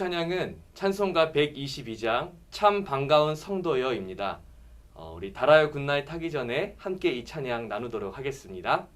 찬양은 찬송가 122장 참 반가운 성도여입니다. 어, 우리 달아요 굿나잇 하기 전에 함께 이 찬양 나누도록 하겠습니다.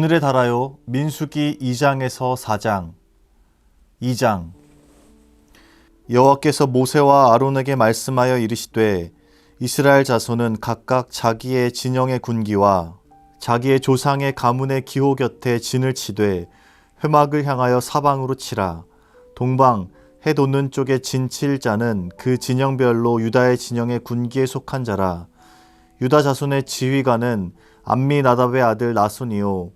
오늘의 달아요. 민수기 2장에서 4장 2장. 여호와께서 모세와 아론에게 말씀하여 이르시되 이스라엘 자손은 각각 자기의 진영의 군기와 자기의 조상의 가문의 기호 곁에 진을 치되 회막을 향하여 사방으로 치라. 동방 해 돋는 쪽에 진칠 자는 그 진영별로 유다의 진영의 군기에 속한 자라. 유다 자손의 지휘관은 암미나답의 아들 나손이요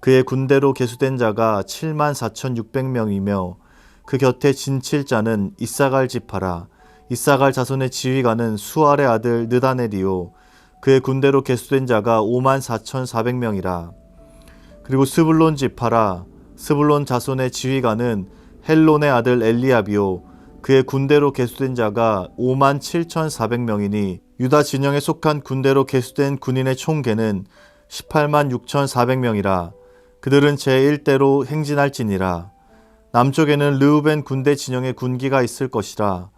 그의 군대로 계수된 자가 7만 4,600명이며 그 곁에 진칠 자는 이사갈 지파라. 이사갈 자손의 지휘관은 수알의 아들 느다넬이요. 그의 군대로 계수된 자가 5만 4,400명이라. 그리고 스불론 지파라. 스불론 자손의 지휘관은 헬론의 아들 엘리압이요. 그의 군대로 계수된 자가 5만 7,400명이니 유다 진영에 속한 군대로 계수된 군인의 총계는 18만 6,400명이라 그들은 제1대로 행진할지니라. 남쪽에는 르우벤 군대 진영의 군기가 있을 것이라.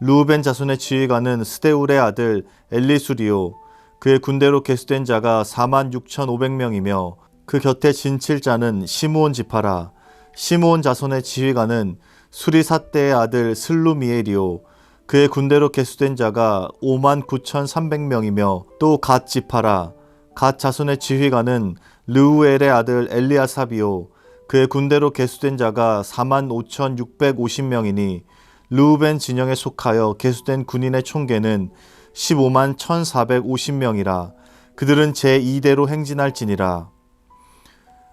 르우벤 자손의 지휘관은 스데울의 아들 엘리수리요 그의 군대로 계수된 자가 4만 6,500명이며 그 곁에 진칠 자는 시므온 지파라. 시므온 자손의 지휘관은 수리사대의 아들 슬루미엘이요. 그의 군대로 계수된 자가 5만 9,300명이며 또 갓 지파라. 갓 자손의 지휘관은 르우엘의 아들 엘리아삽이요 그의 군대로 계수된 자가 4만 5,650명이니 르우벤 진영에 속하여 계수된 군인의 총계는 15만 1,450명이라 그들은 제2대로 행진할지니라.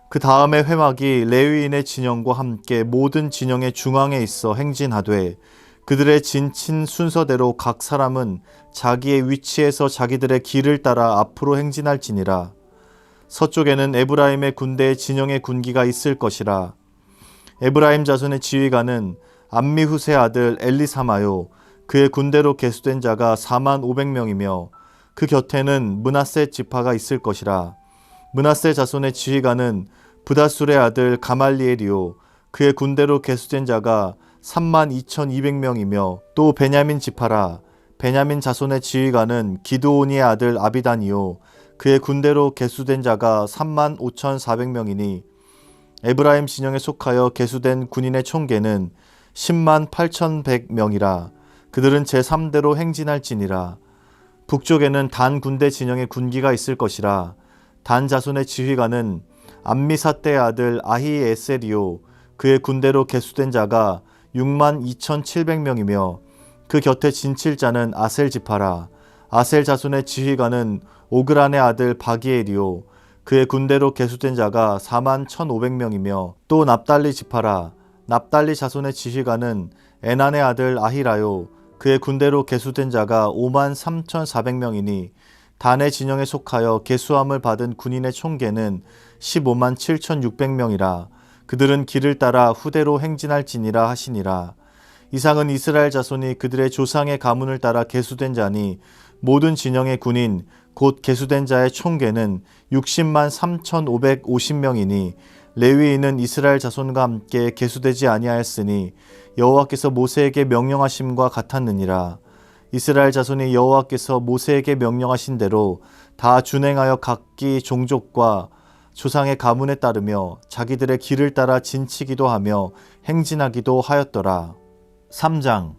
그 다음에 회막이 레위인의 진영과 함께 모든 진영의 중앙에 있어 행진하되 그들의 진친 순서대로 각 사람은 자기의 위치에서 자기들의 길을 따라 앞으로 행진할지니라 서쪽에는 에브라임의 군대의 진영의 군기가 있을 것이라. 에브라임 자손의 지휘관은 암미후세 아들 엘리사마요 그의 군대로 계수된 자가 4만 500명이며 그 곁에는 문하세 지파가 있을 것이라. 문하세 자손의 지휘관은 부다술의 아들 가말리엘이요 그의 군대로 계수된 자가 3만 2,200명이며 또 베냐민 지파라. 베냐민 자손의 지휘관은 기드온이의 아들 아비단이요 그의 군대로 계수된 자가 3만 5,400명이니 에브라임 진영에 속하여 계수된 군인의 총계는 10만 8,100명이라 그들은 제3대로 행진할지니라. 북쪽에는 단 군대 진영의 군기가 있을 것이라. 단 자손의 지휘관은 암미사떼의 아들 아히에셀이요. 그의 군대로 계수된 자가 6만 2,700명이며 그 곁에 진칠자는 아셀 지파라 아셀 자손의 지휘관은 오그란의 아들 바기엘이요. 그의 군대로 계수된 자가 4만 1,500명이며 또 납달리 지파라. 납달리 자손의 지휘관은 에난의 아들 아히라요. 그의 군대로 계수된 자가 5만 3,400명이니 단의 진영에 속하여 계수함을 받은 군인의 총계는 15만 7,600명이라. 그들은 길을 따라 후대로 행진할지니라 하시니라. 이상은 이스라엘 자손이 그들의 조상의 가문을 따라 계수된 자니 모든 진영의 군인 곧 계수된 자의 총계는 60만 3,550명이니 레위인은 이스라엘 자손과 함께 계수되지 아니하였으니 여호와께서 모세에게 명령하심과 같았느니라. 이스라엘 자손이 여호와께서 모세에게 명령하신 대로 다 준행하여 각기 종족과 조상의 가문에 따르며 자기들의 길을 따라 진치기도 하며 행진하기도 하였더라. 3장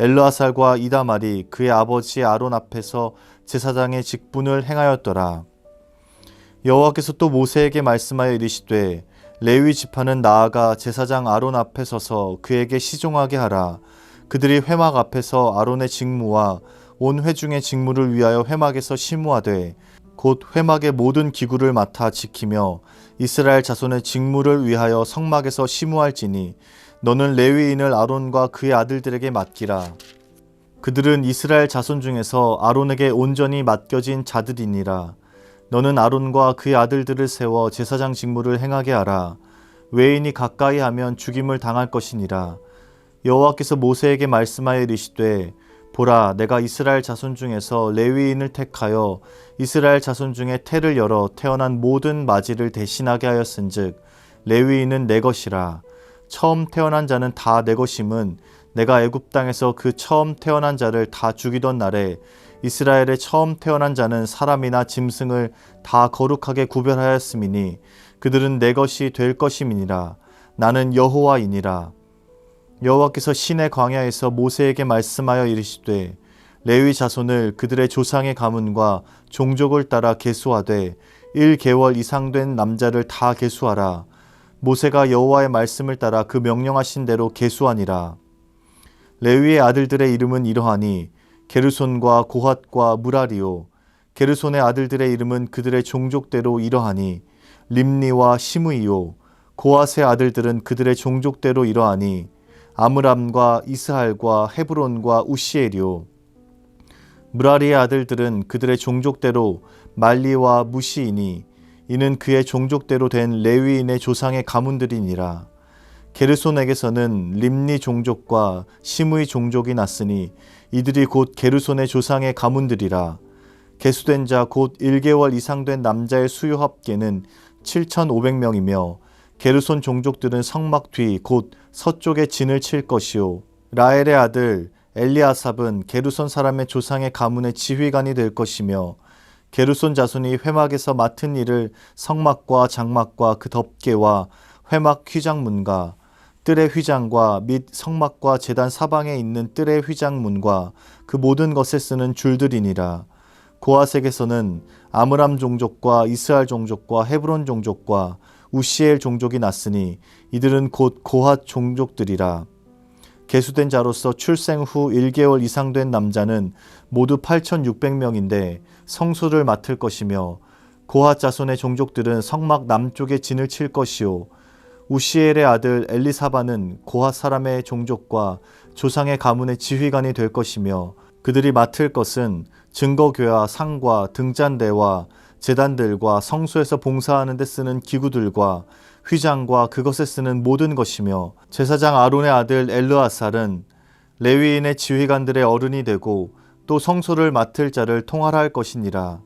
엘르아살과 이다말이 그의 아버지 아론 앞에서 제사장의 직분을 행하였더라. 여호와께서 또 모세에게 말씀하여 이르시되 레위 지파는 나아가 제사장 아론 앞에 서서 그에게 시종하게 하라. 그들이 회막 앞에서 아론의 직무와 온 회중의 직무를 위하여 회막에서 심우하되 곧 회막의 모든 기구를 맡아 지키며 이스라엘 자손의 직무를 위하여 성막에서 심우할지니 너는 레위인을 아론과 그의 아들들에게 맡기라. 그들은 이스라엘 자손 중에서 아론에게 온전히 맡겨진 자들이니라. 너는 아론과 그의 아들들을 세워 제사장 직무를 행하게 하라. 외인이 가까이 하면 죽임을 당할 것이니라. 여호와께서 모세에게 말씀하여 이르시되 보라 내가 이스라엘 자손 중에서 레위인을 택하여 이스라엘 자손 중에 태를 열어 태어난 모든 마지를 대신하게 하였은즉 레위인은 내 것이라. 처음 태어난 자는 다 내 것임은 내가 애굽 땅에서 그 처음 태어난 자를 다 죽이던 날에 이스라엘의 처음 태어난 자는 사람이나 짐승을 다 거룩하게 구별하였음이니 그들은 내 것이 될 것임이니라. 나는 여호와이니라. 여호와께서 신의 광야에서 모세에게 말씀하여 이르시되 레위 자손을 그들의 조상의 가문과 종족을 따라 계수하되 1개월 이상 된 남자를 다 계수하라 모세가 여호와의 말씀을 따라 그 명령하신 대로 계수하니라. 레위의 아들들의 이름은 이러하니 게르손과 고핫과 무라리오 게르손의 아들들의 이름은 그들의 종족대로 이러하니 림니와 시므이요 고핫의 아들들은 그들의 종족대로 이러하니 아므람과 이스할과 헤브론과 우시엘이요. 무라리의 아들들은 그들의 종족대로 말리와 무시이니 이는 그의 종족대로 된 레위인의 조상의 가문들이니라 게르손에게서는 림니 종족과 시므의 종족이 났으니 이들이 곧 게르손의 조상의 가문들이라. 계수된 자 곧 1개월 이상 된 남자의 수요 합계는 7,500명이며 게르손 종족들은 성막 뒤 곧 서쪽에 진을 칠 것이요 라엘의 아들 엘리아삽은 게르손 사람의 조상의 가문의 지휘관이 될 것이며 게르손 자손이 회막에서 맡은 일을 성막과 장막과 그 덮개와 회막 휘장문과 뜰의 휘장과 및 성막과 제단 사방에 있는 뜰의 휘장문과 그 모든 것에 쓰는 줄들이니라. 고아색에서는 아므람 종족과 이스라엘 종족과 헤브론 종족과 우시엘 종족이 났으니 이들은 곧 고핫 종족들이라. 계수된 자로서 출생 후 1개월 이상 된 남자는 모두 8,600명인데 성소를 맡을 것이며 고핫 자손의 종족들은 성막 남쪽에 진을 칠 것이요. 우시엘의 아들 엘리사바는 고핫 사람의 종족과 조상의 가문의 지휘관이 될 것이며 그들이 맡을 것은 증거교와 상과 등잔대와 제단들과 성소에서 봉사하는 데 쓰는 기구들과 휘장과 그것에 쓰는 모든 것이며 제사장 아론의 아들 엘르아살은 레위인의 지휘관들의 어른이 되고 또 성소를 맡을 자를 통할할 것이니라.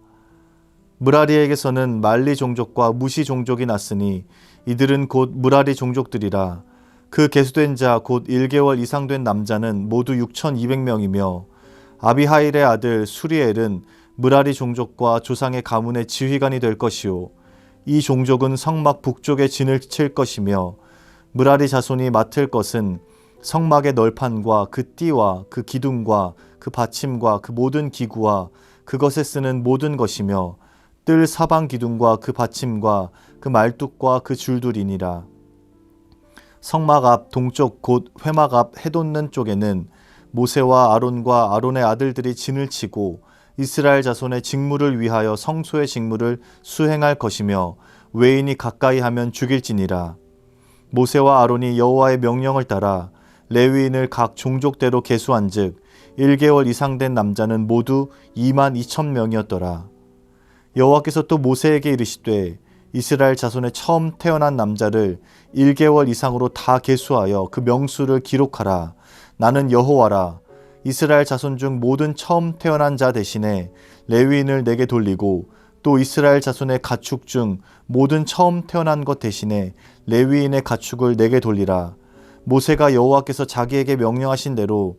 무라리에게서는 말리 종족과 무시 종족이 났으니 이들은 곧 무라리 종족들이라. 그 계수된 자 곧 1개월 이상 된 남자는 모두 6,200명이며 아비하일의 아들 수리엘은 무라리 종족과 조상의 가문의 지휘관이 될 것이요. 이 종족은 성막 북쪽에 진을 칠 것이며 무라리 자손이 맡을 것은 성막의 널판과 그 띠와 그 기둥과 그 받침과 그 모든 기구와 그것에 쓰는 모든 것이며 뜰 사방 기둥과 그 받침과 그 말뚝과 그 줄들이니라. 성막 앞 동쪽 곧 회막 앞 해돋는 쪽에는 모세와 아론과 아론의 아들들이 진을 치고 이스라엘 자손의 직무를 위하여 성소의 직무를 수행할 것이며 외인이 가까이 하면 죽일지니라. 모세와 아론이 여호와의 명령을 따라 레위인을 각 종족대로 계수한즉 1개월 이상 된 남자는 모두 2만 2천 명이었더라. 여호와께서 또 모세에게 이르시되 이스라엘 자손의 처음 태어난 남자를 1개월 이상으로 다 계수하여 그 명수를 기록하라. 나는 여호와라. 이스라엘 자손 중 모든 처음 태어난 자 대신에 레위인을 내게 돌리고 또 이스라엘 자손의 가축 중 모든 처음 태어난 것 대신에 레위인의 가축을 내게 돌리라. 모세가 여호와께서 자기에게 명령하신 대로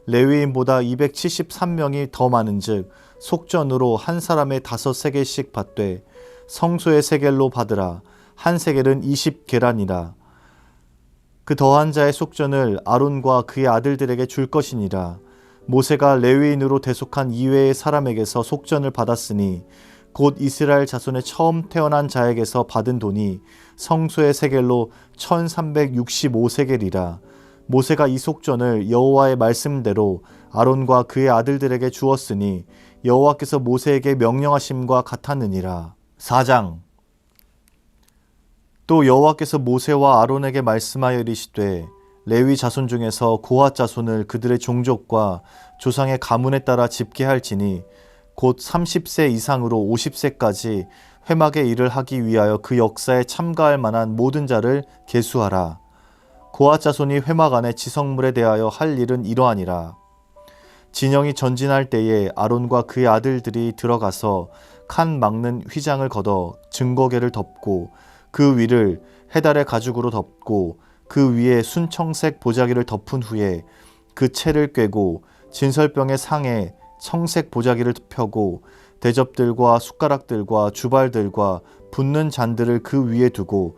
레위인보다 273명이 더 많은즉 속전으로 한 사람의 다섯 세겔씩 받되 성소의 세겔로 받으라. 한 세겔은 20계란이라. 그 더한 자의 속전을 아론과 그의 아들들에게 줄 것이니라. 모세가 레위인으로 대속한 이외의 사람에게서 속전을 받았으니 곧 이스라엘 자손의 처음 태어난 자에게서 받은 돈이 성소의 세겔로 1365세겔이라. 모세가 이 속전을 여호와의 말씀대로 아론과 그의 아들들에게 주었으니 여호와께서 모세에게 명령하심과 같았느니라. 4장 또 여호와께서 모세와 아론에게 말씀하여 이르시되 레위 자손 중에서 고핫 자손을 그들의 종족과 조상의 가문에 따라 집계할지니 곧 30세 이상으로 50세까지 회막의 일을 하기 위하여 그 역사에 참가할 만한 모든 자를 계수하라. 고핫 자손이 회막 안에 지성물에 대하여 할 일은 이러하니라. 진영이 전진할 때에 아론과 그의 아들들이 들어가서 칸 막는 휘장을 걷어 증거계를 덮고 그 위를 해달의 가죽으로 덮고 그 위에 순청색 보자기를 덮은 후에 그 채를 꿰고 진설병의 상에 청색 보자기를 펴고 대접들과 숟가락들과 주발들과 붓는 잔들을 그 위에 두고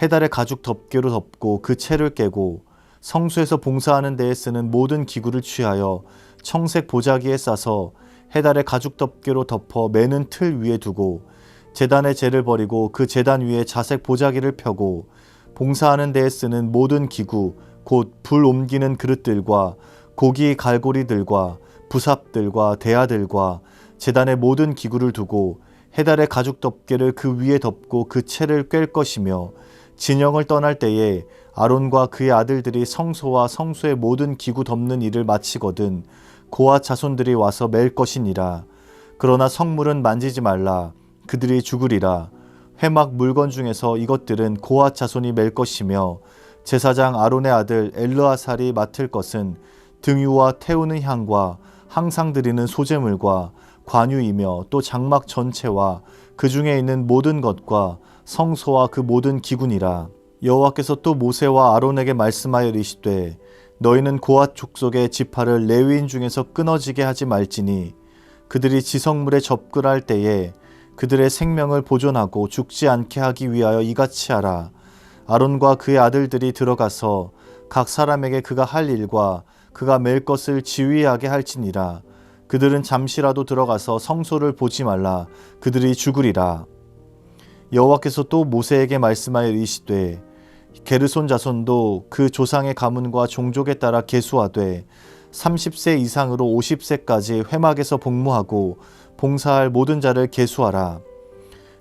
해달의 가죽 덮개로 덮고 그 채를 깨고 성수에서 봉사하는 데에 쓰는 모든 기구를 취하여 청색 보자기에 싸서 해달의 가죽 덮개로 덮어 매는 틀 위에 두고 재단의 재를 버리고 그 재단 위에 자색 보자기를 펴고 봉사하는 데에 쓰는 모든 기구 곧 불 옮기는 그릇들과 고기 갈고리들과 부삽들과 대야들과 재단의 모든 기구를 두고 해달의 가죽 덮개를 그 위에 덮고 그 채를 꿰 것이며 진영을 떠날 때에 아론과 그의 아들들이 성소와 성소의 모든 기구 덮는 일을 마치거든 고아 자손들이 와서 맬 것이니라. 그러나 성물은 만지지 말라. 그들이 죽으리라. 회막 물건 중에서 이것들은 고아 자손이 맬 것이며 제사장 아론의 아들 엘르아살이 맡을 것은 등유와 태우는 향과 항상 드리는 소재물과 관유이며 또 장막 전체와 그 중에 있는 모든 것과 성소와 그 모든 기군이라. 여호와께서 또 모세와 아론에게 말씀하여 이르시되 너희는 고앗 족속의 지파를 레위인 중에서 끊어지게 하지 말지니 그들이 지성물에 접근할 때에 그들의 생명을 보존하고 죽지 않게 하기 위하여 이같이 하라. 아론과 그의 아들들이 들어가서 각 사람에게 그가 할 일과 그가 맬 것을 지휘하게 할지니라. 그들은 잠시라도 들어가서 성소를 보지 말라. 그들이 죽으리라 여호와께서 또 모세에게 말씀하여 이르시되 게르손 자손도 그 조상의 가문과 종족에 따라 계수하되 30세 이상으로 50세까지 회막에서 복무하고 봉사할 모든 자를 계수하라.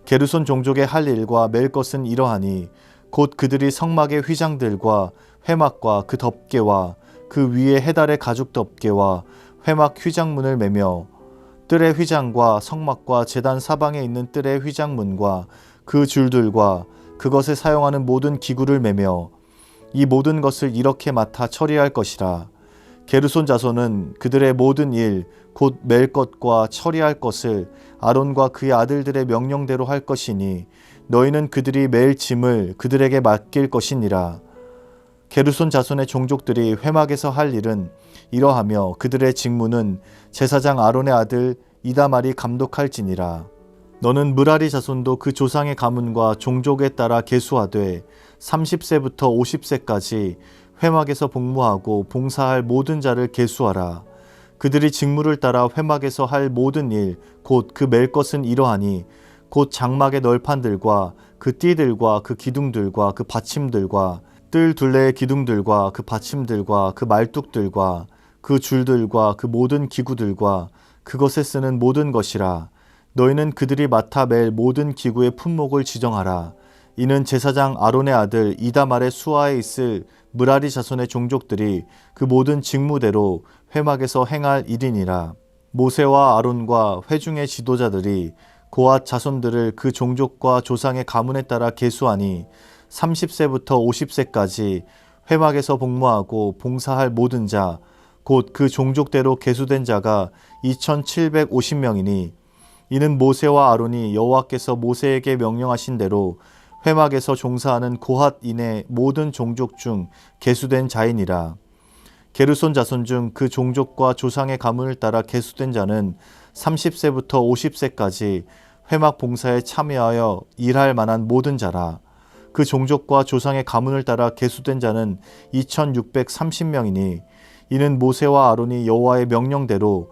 게르손 종족의 할 일과 맬 것은 이러하니 곧 그들이 성막의 휘장들과 회막과 그 덮개와 그 위에 해달의 가죽 덮개와 회막 휘장문을 매며 뜰의 휘장과 성막과 재단 사방에 있는 뜰의 휘장문과 그 줄들과 그것에 사용하는 모든 기구를 매며 이 모든 것을 이렇게 맡아 처리할 것이라. 게르손 자손은 그들의 모든 일곧맬 것과 처리할 것을 아론과 그의 아들들의 명령대로 할 것이니 너희는 그들이 매일 짐을 그들에게 맡길 것이니라. 게르손 자손의 종족들이 회막에서 할 일은 이러하며 그들의 직무는 제사장 아론의 아들 이다말이 감독할지니라 너는 무라리 자손도 그 조상의 가문과 종족에 따라 계수하되 30세부터 50세까지 회막에서 복무하고 봉사할 모든 자를 계수하라. 그들이 직무를 따라 회막에서 할 모든 일, 곧그맬 것은 이러하니, 곧 장막의 널판들과 그 띠들과 그 기둥들과 그 받침들과 뜰 둘레의 기둥들과 그 받침들과 그 말뚝들과 그 줄들과 그 모든 기구들과 그것에 쓰는 모든 것이라. 너희는 그들이 맡아 맬 모든 기구의 품목을 지정하라. 이는 제사장 아론의 아들 이다말의 수하에 있을 무라리 자손의 종족들이 그 모든 직무대로 회막에서 행할 일이니라. 모세와 아론과 회중의 지도자들이 고앗 자손들을 그 종족과 조상의 가문에 따라 계수하니 30세부터 50세까지 회막에서 복무하고 봉사할 모든 자, 곧 그 종족대로 계수된 자가 2,750명이니 이는 모세와 아론이 여호와께서 모세에게 명령하신 대로 회막에서 종사하는 고핫 인의 모든 종족 중 계수된 자이니라. 게르손 자손 중 그 종족과 조상의 가문을 따라 계수된 자는 30세부터 50세까지 회막 봉사에 참여하여 일할 만한 모든 자라. 그 종족과 조상의 가문을 따라 계수된 자는 2630명이니 이는 모세와 아론이 여호와의 명령대로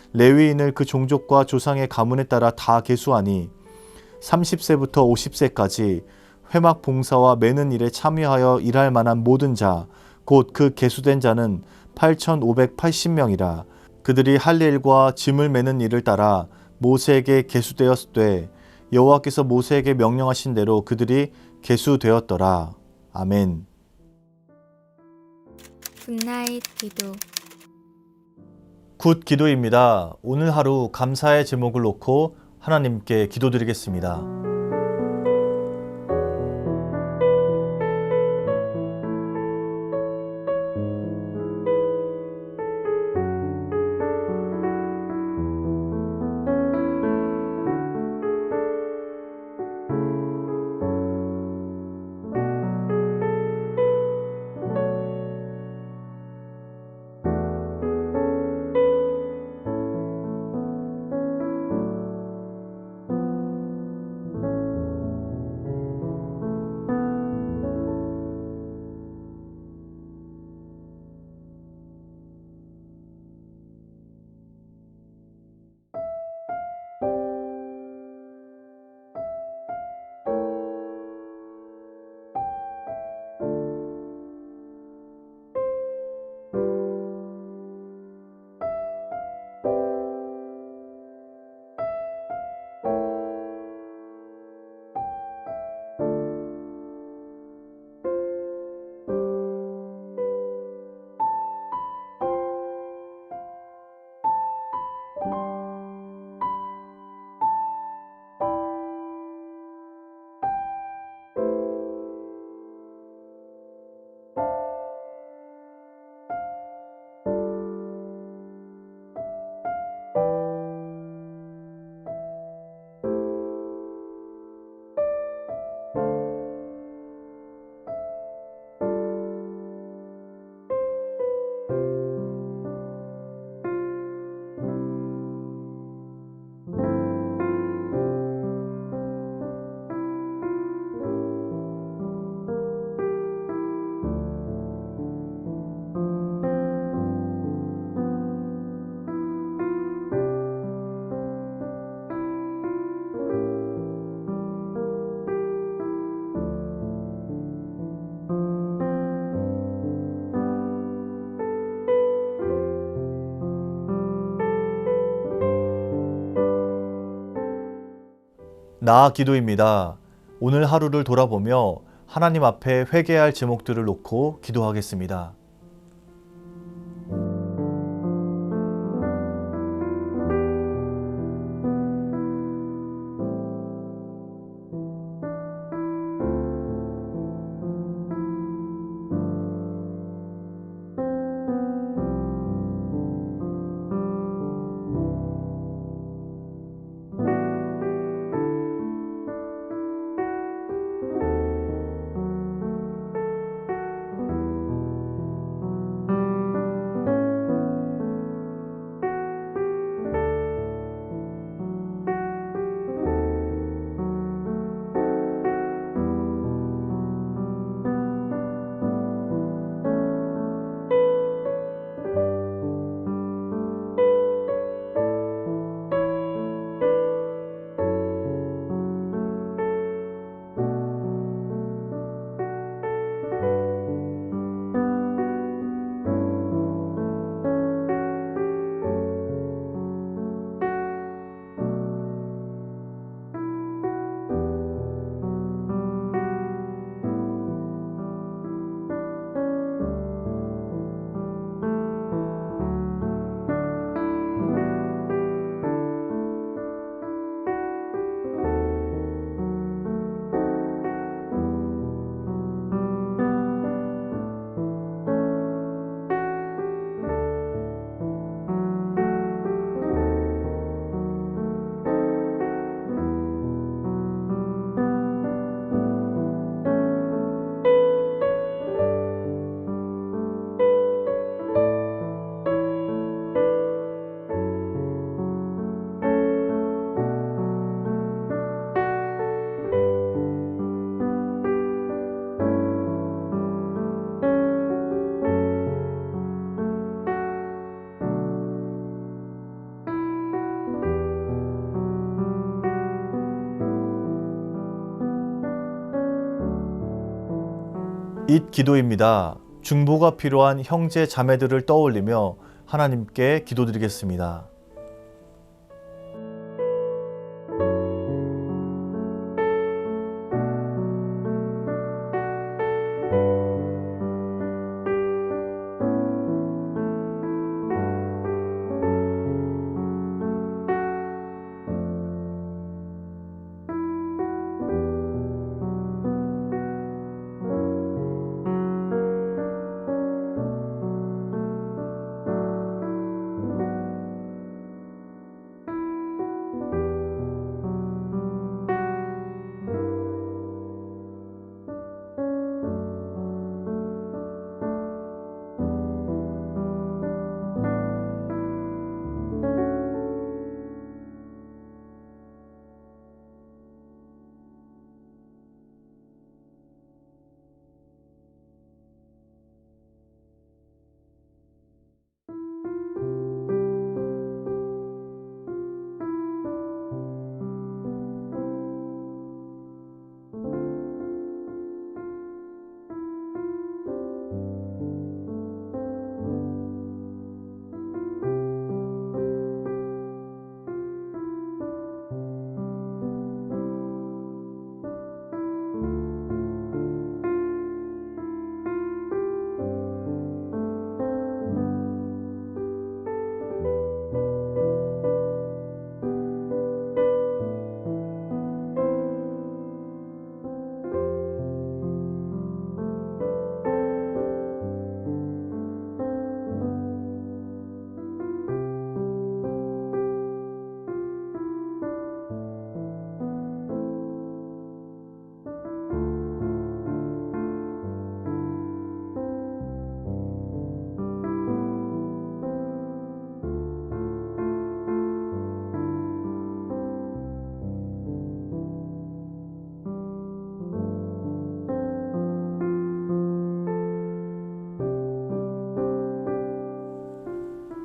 레위인을 그 종족과 조상의 가문에 따라 다 계수하니 30세부터 50세까지 회막 봉사와 매는 일에 참여하여 일할 만한 모든 자, 곧 그 계수된 자는 8,580명이라. 그들이 할 일과 짐을 매는 일을 따라 모세에게 계수되었되 여호와께서 모세에게 명령하신 대로 그들이 계수되었더라. 아멘. 굿나잇 기도 굿 기도입니다. 오늘 하루 감사의 제목을 놓고 하나님께 기도드리겠습니다. 나아 기도입니다. 오늘 하루를 돌아보며 하나님 앞에 회개할 제목들을 놓고 기도하겠습니다. 잇 기도입니다. 중보가 필요한 형제 자매들을 떠올리며 하나님께 기도드리겠습니다.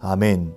아멘.